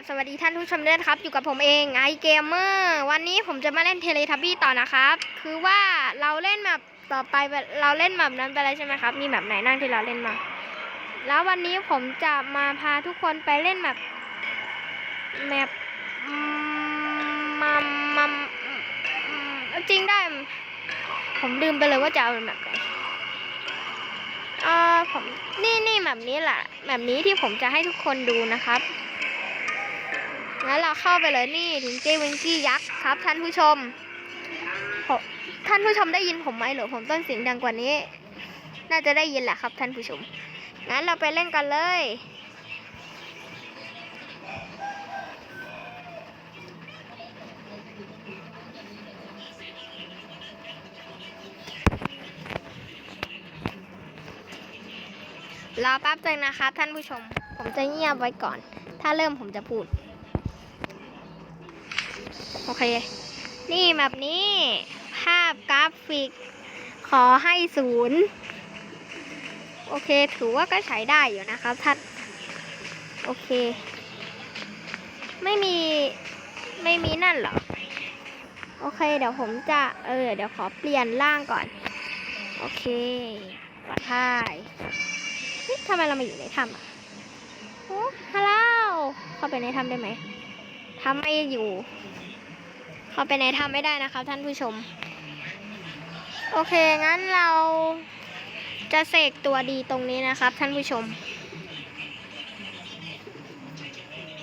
บสวัสดีท่านผู้ชมด้วยนครับ อยู่กับผมเองไอเกมเมอร์วันนี้ผมจะมาเล่นเทเลทับบี้ต่อนะครับ คือว่าเราเล่นแบบต่อไปเราเล่นแบบนั้นไปแล้วใช่ไหมครับ มีแบบไหนนั่งที่เราเล่นมา แล้ววันนี้ผมจะมาพาทุกคนไปเล่นแบบแมปมัมมัมจริงได้ ผมลืมไปเลยว่าจะเอาแบบไหนเออผมนี่นี่แบบนี้แหละแบบนี้ที่ผมจะให้ทุกคนดูนะครับ งั้นเราเข้าไปเลยนี่ถึงเจวิงกี้ยักษ์ครับ ท่านผู้ชมผมท่านผู้ชมได้ยินผมไหมหรือผมต้นเสียงดังกว่านี้ น่าจะได้ยินแหละครับท่านผู้ชม งั้นเราไปเล่นกันเลยรอแป๊บนึงนะครับท่านผู้ชม ผมจะเงียบไว้ก่อน ถ้าเริ่มผมจะพูด โอเค นี่แบบนี้ ภาพกราฟิก ขอให้ศูนย์โอเค ถือว่าก็ใช้ได้อยู่นะครับท่านโอเค ไม่มีไม่มีนั่นหรอ โอเค เดี๋ยวผมจะ เออ เดี๋ยวขอเปลี่ยนร่างก่อน โอเควัดท่ายเฮ้ยทำไมเรามาอยู่ในถ้ำอะโอ้ฮัลโหลเข้าไปในถ้ำได้ไหมทำไม่อยู่ เข้าไปในถ้ำไม่ได้นะครับ ท่านผู้ชม โอเคงั้นเราจะเสกตัวดีตรงนี้นะครับ ท่านผู้ชม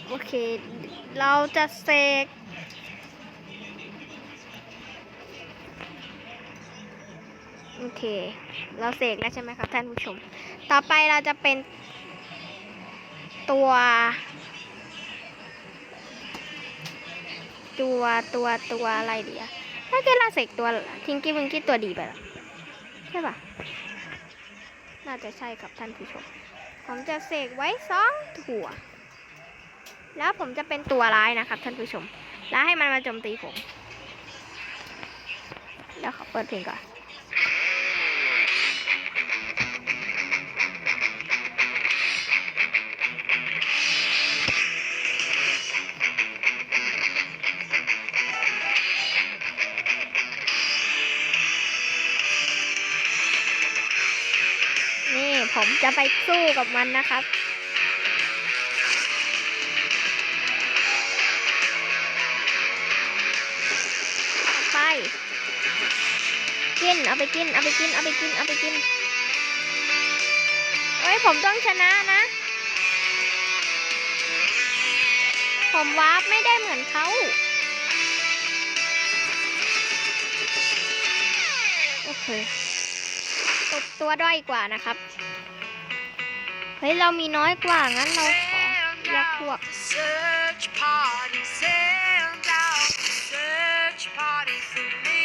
โอเค เราจะเสกโอเค เราเสกแล้วใช่ไหมครับท่านผู้ชม ต่อไปเราจะเป็นตัว ตัวตัวตัวอะไรดีอะถ้าเกิดเราเสกตัวทิงกี้วิงกี้ตัวดีไปละใช่ปะน่าจะใช่ครับท่านผู้ชม ผมจะเสกไว้สองถั่ว แล้วผมจะเป็นตัวร้ายนะครับท่านผู้ชม แล้วให้มันมาโจมตีผม แล้วขอเปิดเพลงก่อน ผมจะไปสู้กับมันนะครับ ไป กิน เอาไปกิน เอาไปกิน เอาไปกิน เอาไปกิน เฮ้ย ผมต้องชนะนะ ผมวาร์ปไม่ได้เหมือนเขาโอเคตบตัวด้อยกว่านะครับ เฮ้ย เรามีน้อยกว่า งั้นเราขอแยกพวก Search party, send out the search party for me.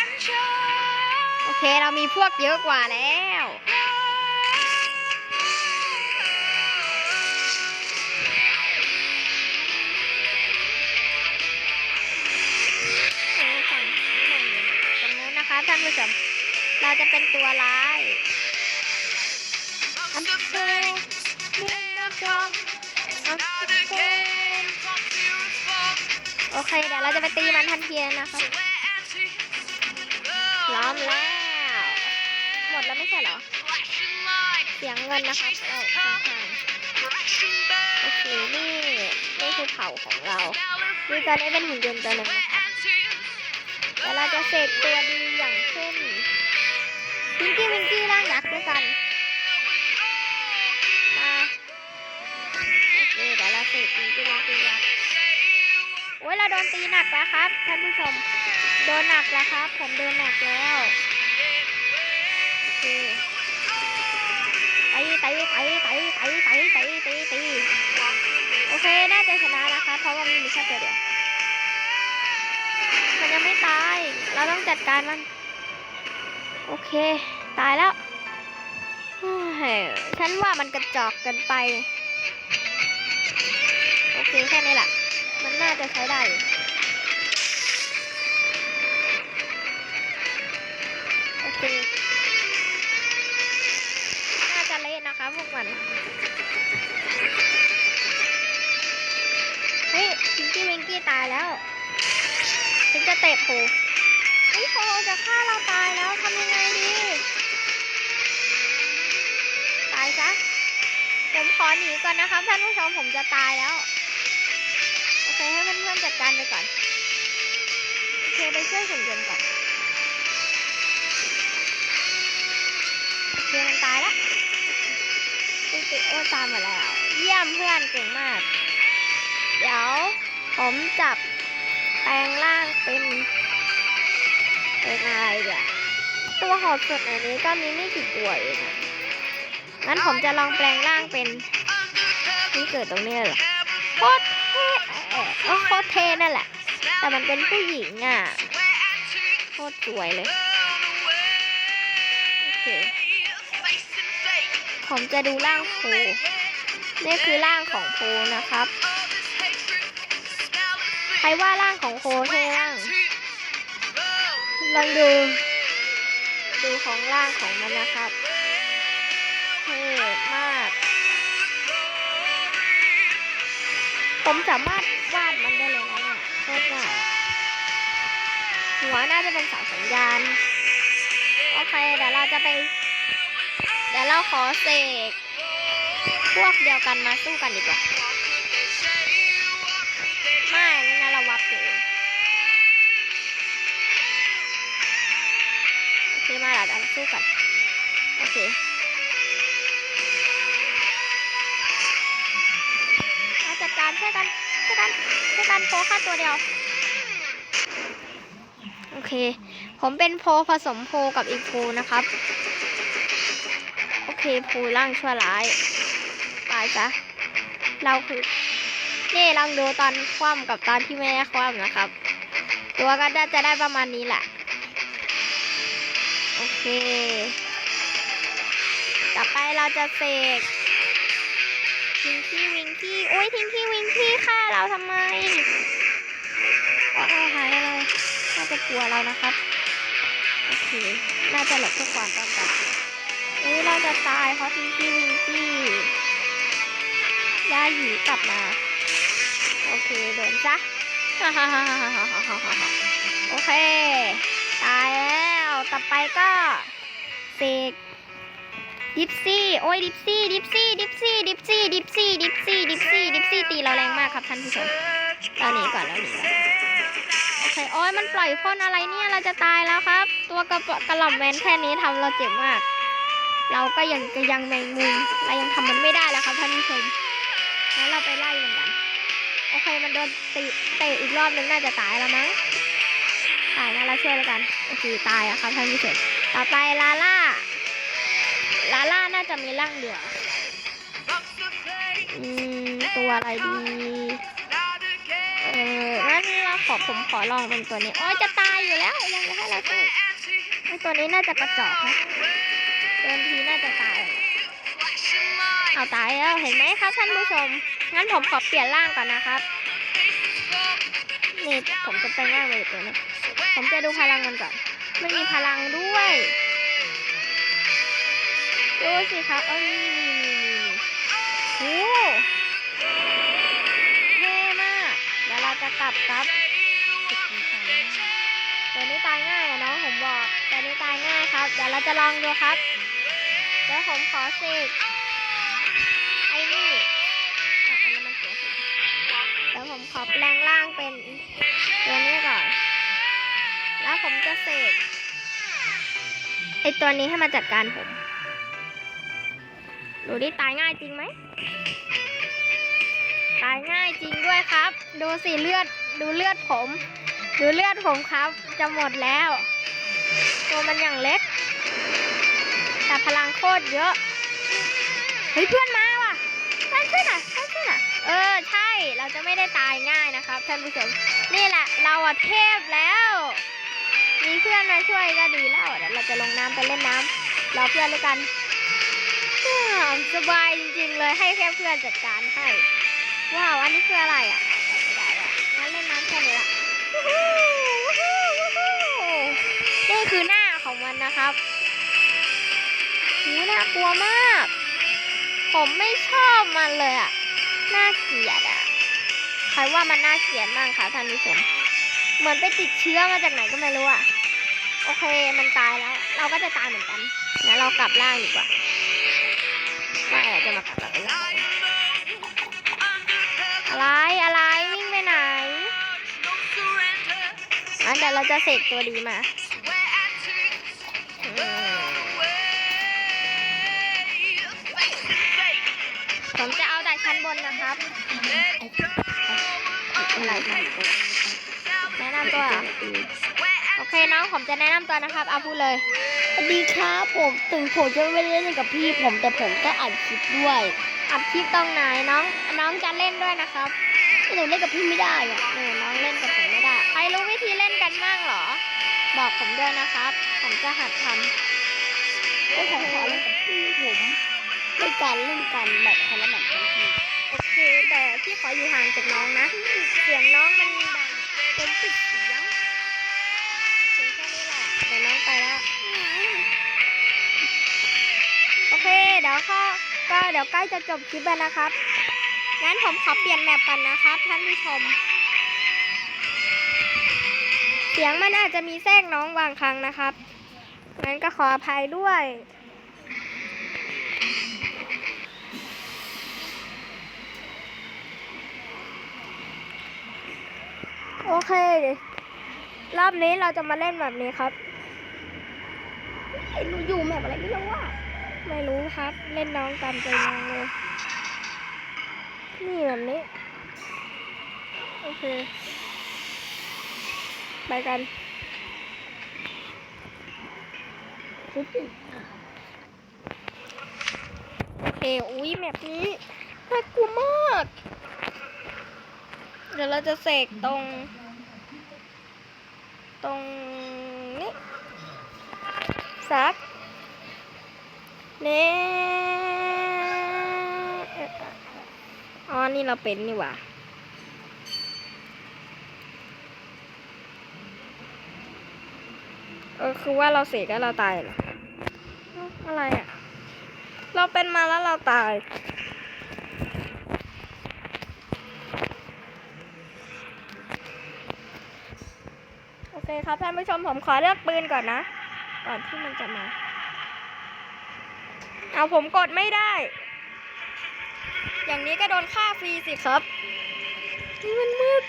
And just โอเค เรามีพวกเยอะกว่าแล้วตรงนู้นนะคะท่านผู้ชมเราจะเป็นตัวร้าย โอเค เดี๋ยวเราจะไปตีมันทันทีนะครับล้อมแล้ว หมดแล้วไม่ใช่เหรอ เสียงเงินนะครับเอาข้างโอเค นี่ นี่คือเผาของเรา Now นี่ตอนนี้เป็นหุ่นยนต์ตัวหนึ่งนะคะ anti เราจะเสกตัวดีอย่างเช่นพิงกี้วิงกี้ร่างยักษ์ด้วยกัน โอเคเดี๋ยวเราเสกพิงกี้วิงกี้ยักโอ้ยเราโดนตีหนักแล้วครับท่านผู้ชม โดนหนักแล้วครับ ผมโดนหนักแล้วโอเคตีตีตีตีตีตีตีตีตีโอเค น่าจะชนะนะคะ เพราะว่ามันมีแค่ตัวเดียว มันยังไม่ตาย เราต้องจัดการมัน โอเค ตายแล้วเฮ้ยฉันว่ามันกระจอกเกันไป โอเคแค่นี้แหละ มันน่าจะใช้ได้โอเคน่าจะเละนะคะพวกมันบี้ตายแล้วฉันจะเตะโผเฮ้ยโผจะฆ่าเราตายแล้วทำยังไงดี ตายซะผมขอหนีก่อนนะครับท่านผู้ชมผมจะตายแล้ว อนๆจัดการไปก่อน โอเคไปช่วยหุ่นยนต์ก่อน โอเคมันตายแล้วติติโอตามมาแล้ว เยี่ยมเพื่อนเก่งมาก เดี๋ยวผมจับแปลงร่างเป็นเป็นอะไรเดี๋ยวตัวหอดสุดในนี้ก็มีไม่กี่ตัวเองอะงั้นผมจะลองแปลงร่างเป็นที่เกิดตรงนี้เหรอโคตรเท่เออเออโคตรเท่นั่นแหละ แต่มันเป็นผู้หญิงอะโคตรสวยเลย โอเค ผมจะดูร่างโพนี่คือร่างของโพนะครับ ใครว่าร่างของโพเท่ร่างลองดู ดูของร่างของมันนะครับเท่มาก ผมสามารถ วาดมันได้เลยนะเนี่ยโคตรง่ายหัวน่าจะเป็นเสาสัญญาณ โอเค เดี๋ยวเราจะไป เดี๋ยวเราขอเสกพวกเดียวกันมาสู้กันดีกว่า ไม่ไม่งั้นเราวับตัวเองโอเค มาเดี๋ยวเราสู้กัน โอเคมาจัดการช่วยกัน ช่วยกันช่วยกันโพค่าตัวเดียว โอเค ผมเป็นโพผสมโพกับอีกโพนะครับ โอเคโพร่างชั่วร้าย ตายซะเราคือนี่ลองดูตอนคว่ำกับตอนที่ไม่ได้คว่ำนะครับ ตัวก็น่าจะได้ประมาณนี้แหละ โอเค ต่อไปเราจะเสก ทิงกี้วิงกี้โอ้ยทิงกี้วิงกี้ฆ่าเราทำไมโอ้ยหายเลยน่าจะกลัวเรานะครับโอเคน่าจะหลบเพื่อความป้องกันเฮ้ยเราจะตายเพราะทิงกี้วิงกี้ย่าหยีกลับมาโอเคโดนซะโอเค ตายแล้ว ต่อไปก็เสก ดิปซี่ โอ้ยดิปซี่ ดิปซี่ ดิปซี่ ดิปซี่ ดิปซี่ ดิปซี่ ดิปซี่ ดิปซี่ ตีเราแรงมากครับท่านผู้ชมเราหนีก่อนเราหนีก่อนโอเค โอ้ยมันปล่อยพ่นอะไรเนี่ย เราจะตายแล้วครับ ตัวกระปะกระหล่ำแมนแค่นี้ทำเราเจ็บมาก เราก็ยังจะยังแมงมุมเรายังทำมันไม่ได้แล้วครับท่านผู้ชม งั้นเราไปไล่มันกัน โอเค มันโดนตีเตะอีกรอบนึงน่าจะตายแล้วมั้ง ตายนะเราช่วยแล้วกัน โอเค ตายอะครับท่านผู้ชม ต่อไปลาล่า จะมีร่างเดือ อืม ตัวอะไรดี เอองั้นเราขอผมขอลองเป็นตัวนี้ โอ้ยจะตายอยู่แล้ว ยังจะให้เราสู้ไอตัวนี้น่าจะกระจอกนะเดินทีน่าจะตาย เอาตายแล้วเห็นไหมครับท่านผู้ชม งั้นผมขอเปลี่ยนร่างก่อนนะครับ นี่ผมจะไปง่ายเลยตัวนี้ ผมจะดูพลังมันก่อน มันมีพลังด้วย ดูสิครับเอ้ยนี่นี่นี่นี่โอ้เท่มากเดี๋ยวเราจะกลับครับตัวนี้ตายง่ายอะน้องผมบอกตัวนี้ตายง่ายครับ เดี๋ยวเราจะลองดูครับ เดี๋ยวผมขอเสกไอ้นี่อันนั้นมันเสียสิเดี๋ยวผมขอแปลงร่างเป็นตัวนี้ก่อน แล้วผมจะเสกไอตัวนี้ให้มาจัดการผม ดูดิตายง่ายจริงไหม ตายง่ายจริงด้วยครับ ดูสิเลือด ดูเลือดผม ดูเลือดผมครับ จะหมดแล้ว ตัวมันอย่างเล็ก แต่พลังโคตรเยอะ เฮ้ยเพื่อนมาว่ะเพื่อนช่วยหน่อยเพื่อนช่วยหน่อยเออใช่ เราจะไม่ได้ตายง่ายนะครับท่านผู้ชม นี่แหละ เราอะเทพแล้ว มีเพื่อนมาช่วยก็ดีแล้วเดี๋ยวเราจะลงน้ำไปเล่นน้ำรอเพื่อนแล้วยกัน อ้าวสบายจริงๆเลยให้แค่เพื่อนจัดการให้ว้าวอันนี้คืออะไรอะไม่ได้ละงั้นเล่นน้ำแค่นี้ละนี่คือหน้าของมันนะครับหูน่ากลัวมาก ผมไม่ชอบมันเลยอะน่าเกลียดอะใครว่ามันน่าเกลียดบ้างคะท่านผู้ชมเหมือนไปติดเชื้อมาจากไหนก็ไม่รู้อะโอเคมันตายแล้ว เราก็จะตายเหมือนกันงั้นเรากลับล่างดีกว่า ว่าแอบจะมากลับกลับไปล่าอะไรอะไรวิ่งไปไหนอันเดี๋ยวเราจะเสกตัวดีมาผมจะเอาแต่ชั้นบนนะครับอะไรแนะนำตัว โอเคน้องผมจะแนะนำตัวนะครับ เอาพูดเลย สวัสดีครับผมถึงผมจะไม่ได้เล่นกับพี่ผมแต่ผมก็อัดคลิปด้วยอัดคลิปตรงไหนน้อง น้องจะเล่นด้วยนะครับแต่หนูเล่นกับพี่ไม่ได้อะเออน้องเล่นกับผมไม่ได้ ใครรู้วิธีเล่นกันบ้างเหรอ บอกผมด้วยนะครับ ผมจะหัดทำก็ผมขอเล่นกับพี่ผมเล่นกันเล่นกันแบบคนละแบบกันทีโอเค แต่พี่ขออยู่ห่างจากน้องนะ เสียงน้องมันดังจนปิดเสียงโอเคแค่นี้แหละเดี๋ยวน้องไปแล้ว เคเดี๋ยวข้อก็เดี๋ยวใกล้จะจบคลิปแล้วนะครับ งั้นผมขอเปลี่ยนแมปกันนะครับ ท่านผู้ชม เสียงมันอาจจะมีแทรกน้องบางครั้งนะครับ งั้นก็ขออภัยด้วยโอเค รอบนี้เราจะมาเล่นแบบนี้ครับไอ้หนูอยู่แบบอะไรไม่รู้ว่า ไม่รู้ครับ เล่นน้องตามใจน้องเลย นี่แบบนี้ โอเค ไปกันโอเค อุ้ยแบบนี้น่ากลัวมาก เดี๋ยวเราจะเสกตรง ตรงนี้สัก เน่อ๋อ นี่เราเป็นนี่หว่าเออคือว่าเราเสกแล้วเราตายเหรอเอ้าอะไรอะ เราเป็นมาแล้วเราตาย โอเคครับท่านผู้ชมผมขอเลือกปืนก่อนนะ ก่อนที่มันจะมา เอาผมกดไม่ได้ อย่างนี้ก็โดนฆ่าฟรีสิครับนี่มันมืด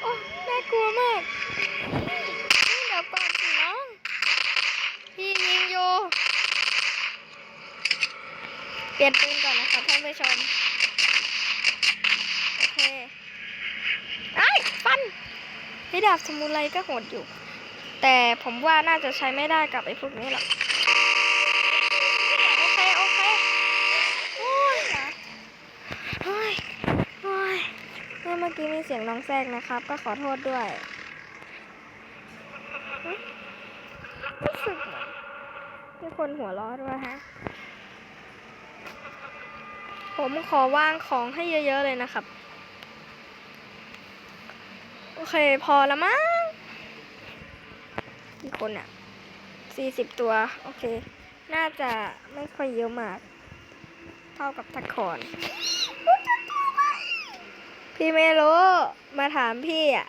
โอ้น่ากลัวมากนี่เดี๋ยวก่อนสิน้องพี่ยิงอยู่เปลี่ยนปืนก่อนนะครับท่านผู้ชม โอเคไอ้ฟันพี่ดาบสมุไรก็โหดอยู่ แต่ผมว่าน่าจะใช้ไม่ได้กับไอ้พวกนี้หรอก โอเค โอเค โอ้ยนะโอ้ยโอ้ยเมื่อ กี้มีเสียงน้องแทรกนะครับ ก็ขอโทษด้วยรู้สึกเหมือนมีคนหัวเร้อด้วยฮะ ผมขอวางของให้เยอะๆเลยนะครับ โอเคพอแล้วมั้งกี่คนอะสี่สิบตัว โอเค น่าจะไม่ค่อยเยอะมาก เท่ากับทักคอน พี่ไม่รู้มาถามพี่อะ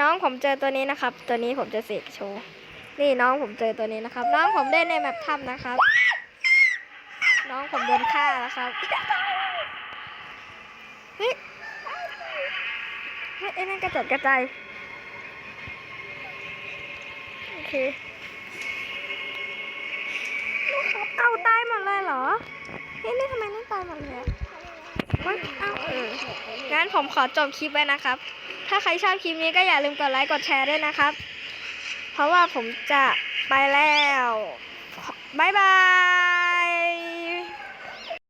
น้องผมเจอตัวนี้นะครับ ตัวนี้ผมจะเสกโชว์นี่น้องผมเจอตัวนี้นะครับ น้องผมได้ในแมปถ้ำนะครับ น้องผมโดนฆ่าแล้วครับเฮ้ยเฮ้ยไอ้นั่นกระจัดกระจายโอเคเอาตายหมดเลยเหรอเฮ้ยนี่ทำไมนั่นตายหมดเลย อะเฮ้ยเอาเอองั้นผมขอจบคลิปไว้นะครับ ถ้าใครชอบคลิปนี้ก็อย่าลืมกดไลค์กดแชร์ด้วยนะครับ เพราะว่าผมจะไปแล้ว บ๊ายบาย